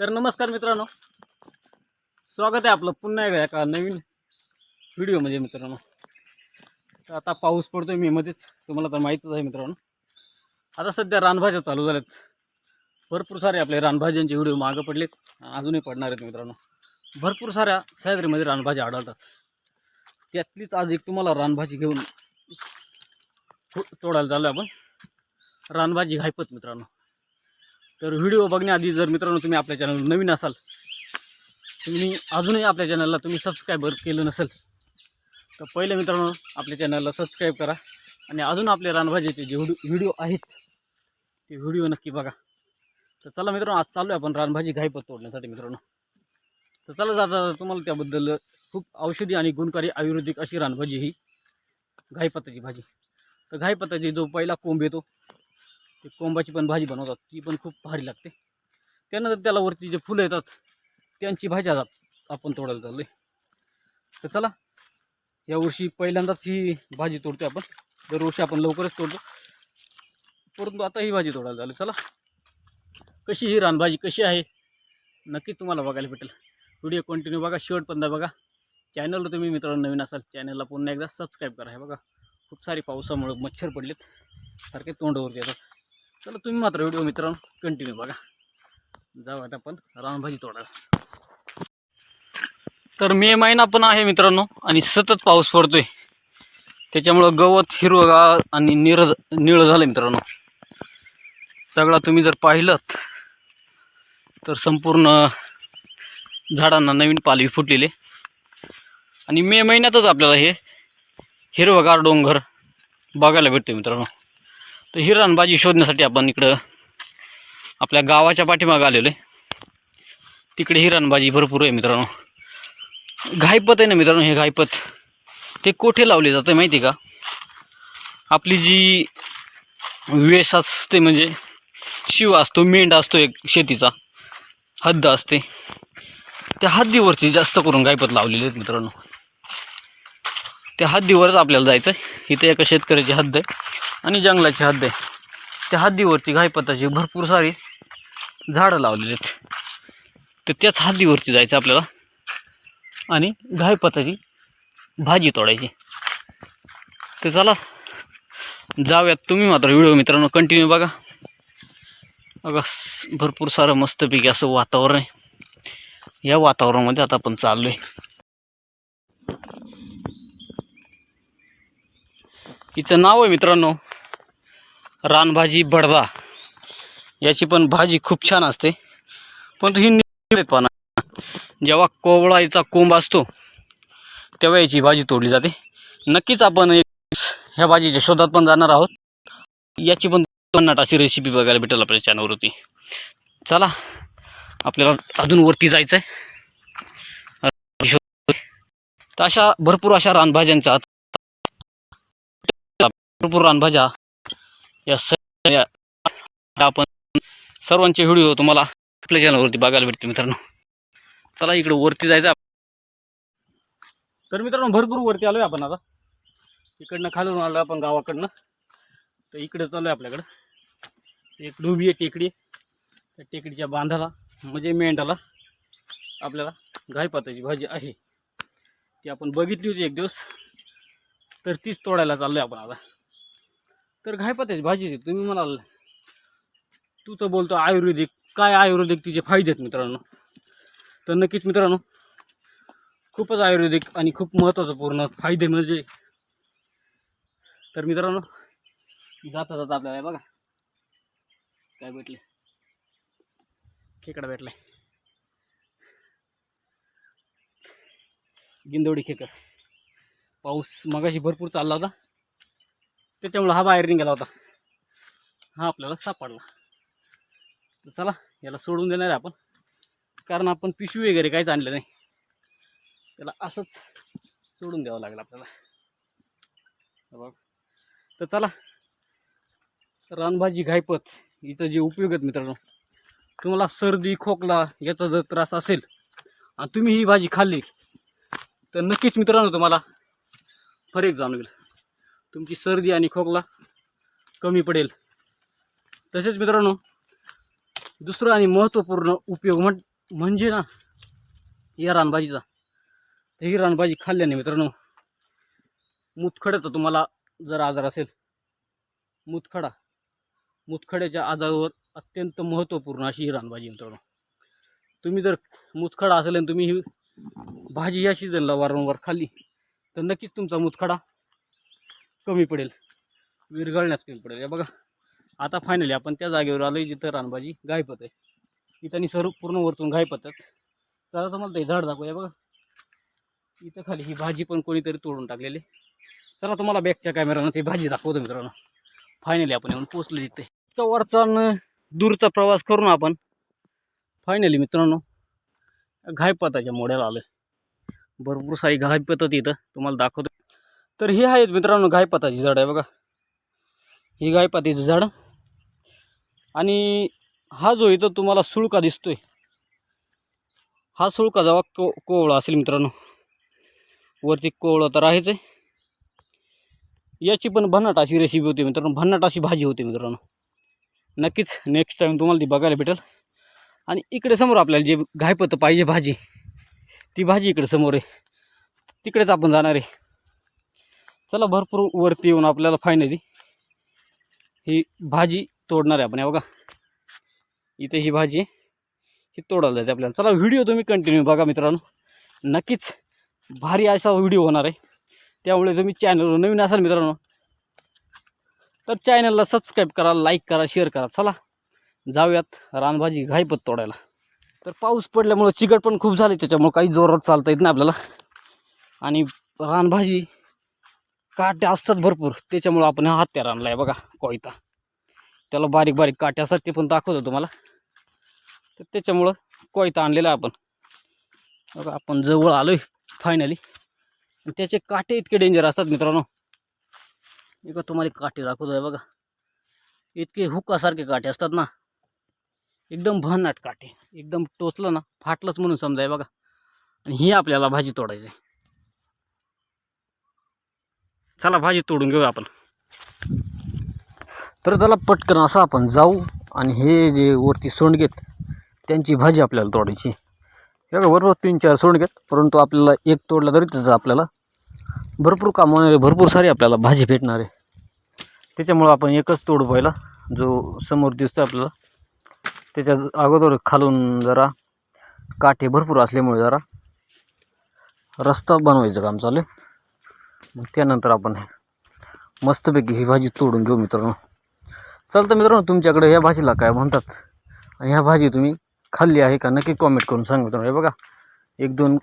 तर नमस्कार मित्रांनो. स्वागत आहे आपलं पुन्हा एकदा एका नवीन व्हिडिओमध्ये मित्रांनो. तर आता पाऊस पडतोय मी मध्येच तुम्हाला तर माहीतच आहे मित्रांनो. आता सध्या रानभाज्या चालू झाल्यात. भरपूर सारे आपले रानभाज्यांचे व्हिडिओ मागं पडलेत अजूनही पडणार आहेत मित्रांनो. भरपूर साऱ्या सह्याद्रीमध्ये रानभाज्या आढळतात. त्यातलीच आज एक तुम्हाला रानभाजी घेऊन तो- तोडायला चाललो आपण. रानभाजी घायपत मित्रांनो. तर व्हिडिओ बघण्याआधी जर मित्रांनो तुम्ही आपल्या चॅनल नवीन असाल तुम्ही अजूनही आपल्या चॅनलला तुम्ही सबस्क्राईबर केलं नसेल तर पहिले मित्रांनो आपल्या चॅनलला सबस्क्राईब करा आणि अजून आपले रानभाजीचे जे व्हिडिओ आहेत ते व्हिडिओ नक्की बघा. तर चला मित्रांनो आज चालू आहे आपण रानभाजी घाईपत तोडण्यासाठी मित्रांनो. तर चला जाता तुम्हाला त्याबद्दल खूप औषधी आणि गुणकारी आयुर्वेदिक अशी रानभाजी ही घाईपत्ताची भाजी. तर घाईपत्ताची जो पहिला कोंब येतो ते कोंबाची पण भाजी बनवतात ती पण खूप भारी लागते. त्यानंतर त्याला वरती जे फुलं येतात त्यांची भाज्या आज आपण तोडायला चाललो आहे तर चला यावर्षी पहिल्यांदाच ही भाजी तोडतो आपण. दरवर्षी आपण लवकरच तोडतो. परंतु आता ही भाजी तोडायला चालू चला कशी ही रानभाजी कशी आहे नक्कीच तुम्हाला बघायला भेटेल. व्हिडिओ कंटिन्यू बघा शेवटपर्यंत बघा. चॅनलवर तुम्ही मित्रांनो नवीन असाल चॅनलला पुन्हा एकदा सबस्क्राईब करा. हे बघा खूप सारी पावसामुळे मच्छर पडलेत. सारखे तोंडावरती येतात. चला तुम्ही मात्र व्हिडिओ मित्रांनो कंटिन्यू बघा. जाऊ आता आपण रानभाजी तोडायला. तर मे महिना पण आहे मित्रांनो आणि सतत पाऊस पडतोय. त्याच्यामुळं गवत हिरवगार आणि निर निळं झालं मित्रांनो. सगळा तुम्ही जर पाहिलं तर संपूर्ण झाडांना नवीन पालवी फुटलेले. आणि मे महिन्यातच आपल्याला हे हिरवगार डोंगर बघायला भेटते मित्रांनो. तर ही रानभाजी शोधण्यासाठी आपण इकडं आपल्या गावाच्या पाठीमागं आलेलो आहे. तिकडे ही रानभाजी भरपूर आहे मित्रांनो. घायपत आहे ना मित्रांनो हे घायपत ते कोठे लावले जातं माहिती आहे का? आपली जी वेस असते म्हणजे शिव असतो मेंढ असतो एक शेतीचा. हद्द असते. त्या हद्दीवरती जास्त करून गायपत लावलेले आहेत मित्रांनो. त्या हद्दीवरच आपल्याला जायचं आहे इथे एका शेतकऱ्याची हद्द आहे. आणि जंगलाची हद्द आहे. त्या हद्दीवरती गायपताची भरपूर सारी झाडं लावलेली आहेत. तर त्याच हद्दीवरती जायचं आपल्याला. आणि गायपताची भाजी तोडायची. तर चला जाऊयात तुम्ही मात्र व्हिडिओ मित्रांनो कंटिन्यू बघा. बघा भरपूर सारं मस्तपैकी असं वातावरण आहे. या वातावरणामध्ये आता आपण चाललो आहे हिचं नाव आहे मित्रांनो रानभाजी बडदा याची पण भाजी खूप छान असते. पण ही निपाना जेव्हा कोवळाईचा कोंब असतो तेव्हा याची भाजी तोडली जाते. नक्कीच आपण ह्या भाजीच्या शोधात पण जाणार आहोत. याची पण पन्नाट अशी रेसिपी बघायला भेटेल आपल्या चॅनलवरती चला आपल्याला अजून वरती जायचं आहे तर अशा भरपूर अशा रानभाज्यांचा भरपूर रानभाज्या या सगळ्या आपण सर्वांचे व्हिडिओ तुम्हाला आपल्या चॅनलवरती बघायला भेटते मित्रांनो. चला इकडे वरती जायचं. तर मित्रांनो भरपूर वरती आलोय आपण आता. इकडनं खालून आलो आपण गावाकडनं. तर इकडे चालू आहे आपल्याकडं. एक डोबी आहे टेकडी. त्या टेकडीच्या बांधाला म्हणजे मेंढाला आपल्याला गायपाताची भाजी आहे. ती आपण बघितली होती एक दिवस. तर तीच तोडायला चाललो आहे आपण आता. तर घायपाताची भाजी आहे. तुम्ही म्हणाल तू तर बोलतो आयुर्वेदिक. काय आयुर्वेदिक तिचे फायदे आहेत मित्रांनो? तर नक्कीच मित्रांनो खूपच आयुर्वेदिक आणि खूप महत्त्वाचं पूर्ण फायदे म्हणजे तर मित्रांनो जाता जाता आपल्याला बघा. काय भेटले? खेकडा भेटलाय गिंदवडी खेकड. पाऊस मगाशी भरपूर चालला होता. त्याच्यामुळं हा बाहेर निघाला होता. हा आपल्याला सापडला. तर चला याला सोडून देणार आहे आपण. कारण आपण पिशवी वगैरे काहीच आणलं नाही. त्याला असंच सोडून द्यावं लागलं आपल्याला. बघ. तर चला रानभाजी घायपत हिचं जे उपयोग आहेत मित्रांनो तुम्हाला सर्दी खोकला याचा जर त्रास असेल आणि तुम्ही ही भाजी खाल्ली तर नक्कीच मित्रांनो तुम्हाला फरक जाणवेल. तुमची सर्दी आणि खोकला कमी पडेल. तसेच मित्रांनो दुसरं आणि महत्त्वपूर्ण उपयोग म्हण म्हणजे ना या रानभाजीचा. तर ही रानभाजी खाल्ल्याने मित्रांनो मुतखड्याचा तुम्हाला जर आजार असेल मुतखडा मुतखड्याच्या आजारावर अत्यंत महत्त्वपूर्ण अशी ही रानभाजी मित्रांनो. तुम्ही जर मुतखडा असेल आणि तुम्ही ही भाजी या सीझनला वारंवार खाल्ली तर नक्कीच तुमचा मुतखडा कमी पडेल. विरघळण्यास कमी पडेल. हे बघा आता फायनली आपण त्या जागेवर आलो जिथं रानबाजी गायपत आहे. इथं सर्व पूर्ण वरतून गायपतात. तर तुम्हाला ते झाड दाखवूया बघा इथं खाली ही भाजी पण कोणीतरी तोडून टाकलेली चला तुम्हाला बॅकच्या कॅमेरानं ती भाजी दाखवतो मित्रांनो. फायनली आपण येऊन पोचलो तिथे इतका वरचा दूरचा प्रवास करून आपण. फायनली मित्रांनो घायपताच्या मोड्याला आलो भरपूर सारी घायपत इथं. तुम्हाला दाखवतो. तर हे आहेत मित्रांनो गायपाताची झाड आहे बघा. ही गायपातीचं झाड. आणि हा जो इथं तुम्हाला सुळका दिसतोय हा सुळका जावा को कोवळा असेल मित्रांनो. वरती कोवळं तर आहेच आहे. याची पण भन्नाट अशी रेसिपी होती मित्रांनो. भन्नाट अशी भाजी होती मित्रांनो. नक्कीच नेक्स्ट टाईम तुम्हाला ती बघायला भेटेल. आणि इकडे समोर आपल्याला जे घायपतं पाहिजे भाजी ती भाजी इकडे समोर आहे. तिकडेच आपण जाणार आहे. चला भरपूर वरती येऊन आपल्याला फायनली ही भाजी तोडणार आहे आपण बघा. इथे ही भाजी आहे, ही तोडायला जायचं आपल्याला. चला व्हिडिओ तुम्ही कंटिन्यू बघा मित्रांनो. नक्कीच भारी असा व्हिडिओ होणार आहे. त्यामुळे तुम्ही चॅनलवर नवीन असाल मित्रांनो तर चॅनलला सबस्क्राईब करा लाईक करा शेअर करा. चला जाऊयात रानभाजी घाईपत तोडायला. तर पाऊस पडल्यामुळं चिकट पण खूप झाले त्याच्यामुळं काही जोरात चालता येत नाही आपल्याला. आणि रानभाजी काटे असतात भरपूर. त्याच्यामुळं आपण हा हत्यार आणला आहे बघा कोयता. त्याला बारीक बारीक काटे असतात ते पण दाखवतो तुम्हाला. तर त्याच्यामुळं कोयता आणलेला आहे आपण. बघा आपण जवळ आलो आहे फायनली त्याचे काटे इतके डेंजर असतात मित्रांनो. एका तुम्हाला काटे दाखवतो आहे बघा. इतके हुकासारखे काटे असतात ना. एकदम भन्नाट काटे. एकदम टोचलं ना फाटलंच म्हणून समजाय बघा. आणि ही आपल्याला भाजी तोडायची आहे. चला भाजी तोडून घेऊ आपण. तर चला पटकन असं आपण जाऊ आणि हे जे वरती सोंडगेत त्यांची भाजी आपल्याला तोडायची. हे बरोबर तीन चार सोंडगेत परंतु आपल्याला एक तोडला तरी त्याचं आपल्याला भरपूर काम होणारे भरपूर सारी आपल्याला भाजी भेटणार आहे. त्याच्यामुळं आपण एकच तोड व्हायला जो समोर दिसतो आपल्याला त्याच्या अगोदर खालून जरा काठे भरपूर असल्यामुळे जरा रस्ता बनवायचं काम चालू आहे. मग त्यानंतर आपण मस्तपैकी ही भाजी तोडून घेऊ मित्रांनो. चालतं मित्रांनो तुमच्याकडे ह्या भाजीला काय म्हणतात? आणि ह्या भाजी तुम्ही खाल्ली आहे का? नक्की कॉमेंट करून सांगा मित्रांनो. हे बघा एक दोन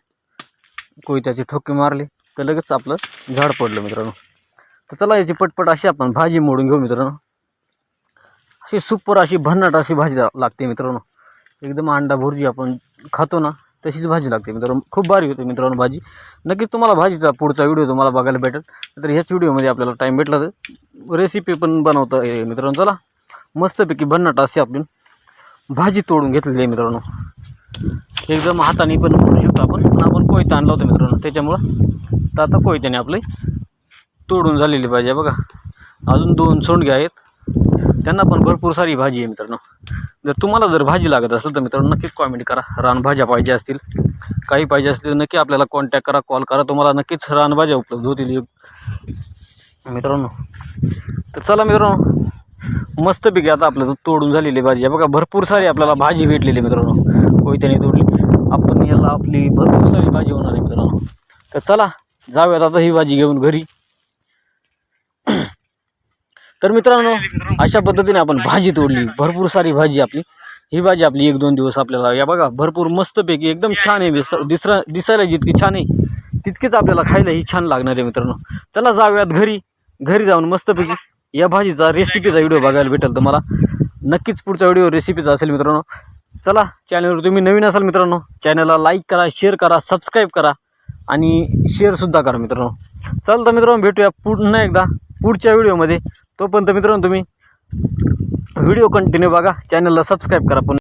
कोयत्याचे ठोके मारले तर लगेच आपलं झाड पडलं मित्रांनो. तर चला याची पटपट अशी आपण भाजी मोडून घेऊ मित्रांनो. अशी सुपर अशी भन्नाट अशी भाजी लागते मित्रांनो. एकदम अंडा भुर्जी आपण खातो ना तशीच भाजी लागते मित्रांनो. खूप भारी होते मित्रांनो भाजी. नक्कीच तुम्हाला भाजीचा पुढचा व्हिडिओ तुम्हाला बघायला भेटेल. तर ह्याच व्हिडिओमध्ये आपल्याला टाईम भेटला तर रेसिपी पण बनवता येईल. मित्रांनो चला. मस्तपैकी भन्नाट अशी आपण भाजी तोडून घेतलेली आहे मित्रांनो. एकदम हाताने पण तोडू शकतो आपण. पण आपण कोयता आणला होता मित्रांनो. त्याच्यामुळं तर आता कोयत्याने आपली तोडून झालेली भाजी आहे बघा. अजून दोन सोंडगे आहेत. त्यांना पण भरपूर सारी भाजी आहे मित्रांनो. जर तुम्हाला जर भाजी लागत असेल तर मित्रांनो नक्कीच कॉमेंट करा. रानभाज्या पाहिजे असतील काही पाहिजे असतील नक्की आपल्याला कॉन्टॅक्ट करा कॉल करा. तुम्हाला नक्कीच रानभाज्या उपलब्ध होतील. मित्रांनो तर चला मित्रांनो मस्तपैकी आता आपलं तोडून झालेली भाजी आहे. बघा भरपूर सारी आपल्याला भाजी भेटलेली आहे मित्रांनो. कोयत्याने तोडली. आपण याला आपली भरपूर सारी भाजी होणार आहे मित्रांनो. तर चला जाऊयात आता ही भाजी घेऊन घरी. तर मित्रांनो अशा पद्धतीने आपण भाजी तोडली. भरपूर सारी भाजी आपली. ही भाजी आपली एक दोन दिवस आपल्याला या बघा भरपूर मस्तपैकी एकदम छान आहे. दिसरा दिसायला जितकी छान आहे तितकीच आपल्याला खायला ही छान लागणार आहे मित्रांनो. चला जाऊयात घरी. घरी जाऊन मस्तपैकी या भाजीचा रेसिपीचा व्हिडिओ बघायला भेटेल तुम्हाला. नक्कीच पुढचा व्हिडिओ रेसिपीचा असेल मित्रांनो. चला चॅनलवर तुम्ही नवीन असाल मित्रांनो चॅनलला लाईक करा शेअर करा सबस्क्राईब करा आणि शेअरसुद्धा करा मित्रांनो. चल तर मित्रांनो भेटूया पुन्हा एकदा पुढच्या व्हिडिओमध्ये तोपर्यंत मित्रांनो तुम्ही व्हिडिओ कंटिन्यू बघा. चॅनलला सबस्क्राईब करा. पण